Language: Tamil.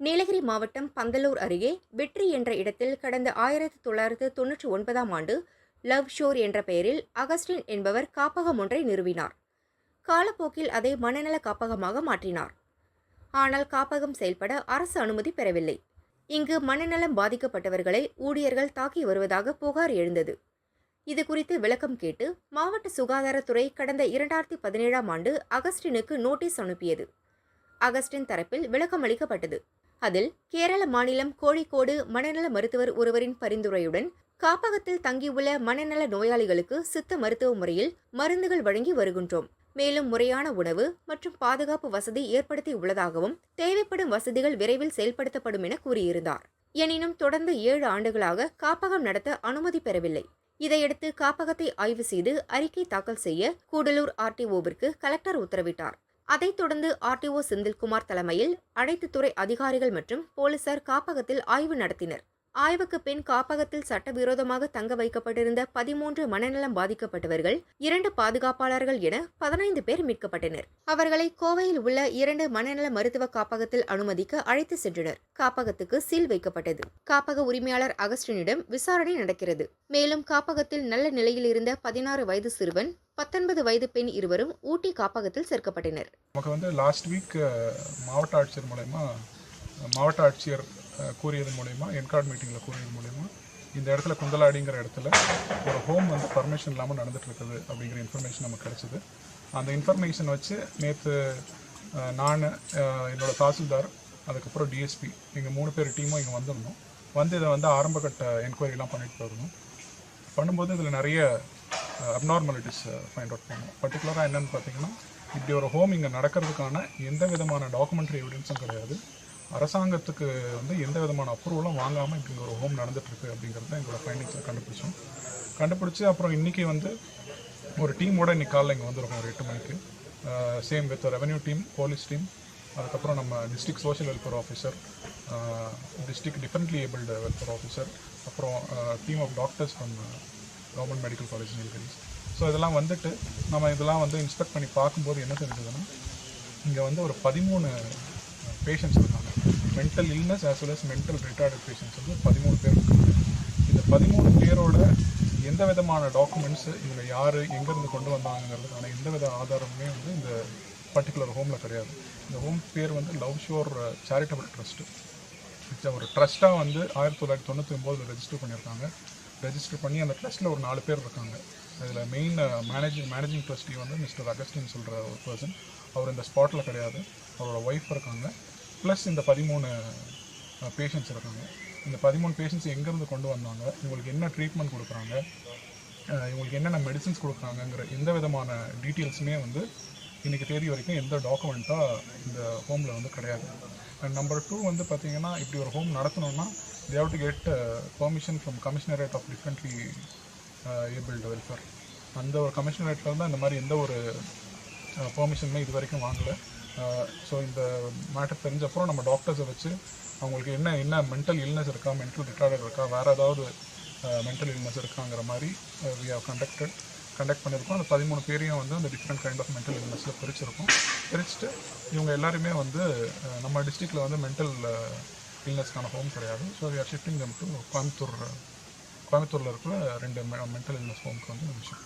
நீலகிரி மாவட்டம் பந்தலூர் அருகே வெற்றி என்ற இடத்தில் கடந்த ஆயிரத்தி தொள்ளாயிரத்து தொன்னூற்றி ஒன்பதாம் ஆண்டு லவ் ஷோர் என்ற பெயரில் அகஸ்டின் என்பவர் காப்பகம் ஒன்றை நிறுவினார். காலப்போக்கில் அதை மனநல காப்பகமாக மாற்றினார். ஆனால் காப்பகம் செயல்பட அரசு அனுமதி பெறவில்லை. இங்கு மனநலம் பாதிக்கப்பட்டவர்களை ஊழியர்கள் தாக்கி வருவதாக புகார் எழுந்தது. இது குறித்து விளக்கம் கேட்டு மாவட்ட சுகாதாரத்துறை கடந்த இரண்டாயிரத்தி பதினேழாம் ஆண்டு அகஸ்டினுக்கு நோட்டீஸ் அனுப்பியது. அகஸ்டின் தரப்பில் விளக்கம் அளிக்கப்பட்டது அதில் கேரள மாநிலம் கோழிக்கோடு மனநல மருத்துவர் ஒருவரின் பரிந்துரையுடன் காப்பகத்தில் தங்கியுள்ள மனநல நோயாளிகளுக்கு சித்த மருத்துவ முறையில் மருந்துகள் வழங்கி வருகின்றோம். மேலும் முறையான உணவு மற்றும் பாதுகாப்பு வசதி ஏற்படுத்தி உள்ளதாகவும் தேவைப்படும் வசதிகள் விரைவில் செயல்படுத்தப்படும் என கூறியிருந்தார். எனினும் தொடர்ந்து ஏழு ஆண்டுகளாக காப்பகம் நடத்த அனுமதி பெறவில்லை. இதையடுத்து காப்பகத்தை ஆய்வு செய்து அறிக்கை தாக்கல் செய்ய கூடலூர் ஆர்டிஓவிற்கு கலெக்டர் உத்தரவிட்டார். அதைத் தொடர்ந்து ஆர்டிஓ செந்தில்குமார் தலைமையில் அனைத்து துறை அதிகாரிகள் மற்றும் போலீசார் காப்பகத்தில் ஆய்வு நடத்தினர். ஆய்வுக்கு பின் காப்பகத்தில் சட்டவிரோதமாக தங்க வைக்கப்பட்டிருந்த பதிமூன்று மனநலம் பாதிக்கப்பட்டவர்கள் இரண்டு பாதுகாப்பாளர்கள் என பதினைந்து பேர் மீட்கப்பட்டனர். அவர்களை கோவையில் உள்ள இரண்டு மனநல மருத்துவ காப்பகத்தில் அனுமதிக்க அழைத்து சென்றனர். காப்பகத்துக்கு சீல் வைக்கப்பட்டது. காப்பக உரிமையாளர் அகஸ்டினிடம் விசாரணை நடக்கிறது. மேலும் காப்பகத்தில் நல்ல நிலையில் இருந்த பதினாறு வயது சிறுவன் பத்தொன்பது வயது பெண் இருவரும் ஊட்டி காப்பகத்தில் சேர்க்கப்பட்டனர். நமக்கு வந்து லாஸ்ட் வீக் மாவட்ட ஆட்சியர் மூலயமா மாவட்ட ஆட்சியர் கூறியது மூலயமா என்கார்ட் மீட்டிங்கில் கூறியது மூலயமா இந்த இடத்துல குந்தலாடிங்கிற இடத்துல ஒரு ஹோம் வந்து பர்மிஷன் இல்லாமல் நடந்துட்டு இருக்குது அப்படிங்கிற இன்ஃபர்மேஷன் நமக்கு கிடைச்சிது. அந்த இன்ஃபர்மேஷன் வச்சு நேற்று நான் என்னோடய தாசில்தார் அதுக்கப்புறம் டிஎஸ்பி எங்கள் மூணு பேர் டீமும் இங்கே வந்திருந்தோம். வந்து இதை வந்து ஆரம்பகட்ட என்கொயரிலாம் பண்ணிட்டு போயிருந்தோம். பண்ணும்போது இதில் நிறைய அப்நார்மாலிட்டிஸ் ஃபைண்ட் அவுட் பண்ணோம். பர்டிகுலராக என்னென்னு பார்த்தீங்கன்னா இப்படி ஒரு ஹோம் இங்கே நடக்கிறதுக்கான எந்த விதமான டாக்குமெண்ட்ரி எவிடன்ஸும் கிடையாது. அரசாங்கத்துக்கு வந்து எந்த விதமான அப்ரூவலும் வாங்காமல் இப்படி ஒரு ஹோம் நடந்துகிட்ருக்கு அப்படிங்கிறது எங்களோட ஃபைண்டிங்ஸில் கண்டுபிடிச்சோம். கண்டுபிடிச்சி அப்புறம் இன்றைக்கி வந்து ஒரு டீமோட இன்னைக்கு காலைல இங்கே வந்துருக்கோம் ஒரு எட்டு மணிக்கு. Same with revenue team police team அதுக்கப்புறம் நம்ம district social welfare officer district differently abled welfare officer அப்புறம் team of doctors from government medical college Nilgiris so இதெல்லாம் வந்துட்டு நம்ம இதெல்லாம் வந்து இன்ஸ்பெக்ட் பண்ணி பார்க்கும்போது என்ன தெரிஞ்சதுன்னா இங்கே வந்து ஒரு பதிமூணு பேஷண்ட்ஸ் இருக்காங்க. Mental illness as well as mental retarded patients வந்து பதிமூணு பேர் இருக்காங்க. இந்த பதிமூணு பேரோட எந்த விதமான டாக்குமெண்ட்ஸ் இதில் யார் எங்கேருந்து கொண்டு வந்தாங்கிறதுக்கான எந்த வித ஆதாரமுமே வந்து இந்த பர்டிகுலர் ஹோமில் கிடையாது. இந்த ஹோம் பேர் வந்து லவ் ஷோர் சேரிட்டபிள் ட்ரஸ்ட்டு இது ஒரு ட்ரஸ்ட்டாக வந்து ஆயிரத்தி தொள்ளாயிரத்தி தொண்ணூற்றி ஒம்போதில் ரெஜிஸ்டர் பண்ணியிருக்காங்க. ரெஜிஸ்டர் பண்ணி அந்த ட்ரஸ்ட்டில் ஒரு நாலு பேர் இருக்காங்க. அதில் மெயின் மேனேஜிங் மேனேஜிங் ட்ரஸ்டி வந்து மிஸ்டர் அகஸ்டின் சொல்கிற ஒரு பர்சன் அவர் இந்த ஸ்பாட்டில் கிடையாது. அவரோட ஒய்ஃப் இருக்காங்க. ப்ளஸ் இந்த பதிமூணு uh, பேஷண்ட்ஸ் இருக்காங்க. இந்த பதிமூணு பேஷண்ட்ஸ் எங்கேருந்து கொண்டு வந்தாங்க? இவங்களுக்கு என்ன ட்ரீட்மெண்ட் கொடுக்குறாங்க? இவங்களுக்கு என்னென்ன மெடிசின்ஸ் கொடுக்குறாங்கங்கிற எந்த விதமான டீட்டெயில்ஸுமே வந்து இன்றைக்கி தேதி வரைக்கும் எந்த டாக்குமெண்ட்டாக இந்த ஹோமில் வந்து கிடையாது. அண்ட் நம்பர் டூ வந்து பார்த்திங்கன்னா இப்படி ஒரு home நடத்தணும்னா they've to get permission from commissionerate of differently Uh, abled welfare அந்த ஒரு கமிஷனரேட்டில் வந்து இந்த மாதிரி எந்த ஒரு uh, பெர்மிஷனுமே இது வரைக்கும் வாங்கலை. ஸோ uh, இந்த மேட்டர் தெரிஞ்சப்புறம் நம்ம டாக்டர்ஸை வச்சு அவங்களுக்கு என்ன என்ன மென்டல் இல்னஸ் இருக்கா மென்டல் ரிட்டார்டட் இருக்கா வேறு ஏதாவது மென்டல் இல்னஸ் இருக்காங்கிற மாதிரி வி ஹவ் கண்டக்டட் கண்டக்ட் பண்ணியிருக்கோம். அந்த பதிமூணு பேரையும் வந்து அந்த டிஃப்ரெண்ட் கைண்ட் ஆஃப் மென்டல் இல்னஸில் பிரிச்சிருக்கோம். பிரிச்சுட்டு இவங்க எல்லாருமே வந்து நம்ம டிஸ்ட்ரிக்டில் வந்து மென்டல் இல்னஸ்க்கான ஹோம் கிடையாது. So we are shifting them to Coimbatore கோயம்புத்தூரில் இருக்கிற ரெண்டு மென்டல் இல்னஸ் ஹோம்க்கு வந்து நம்ம ஷிஃப்ட்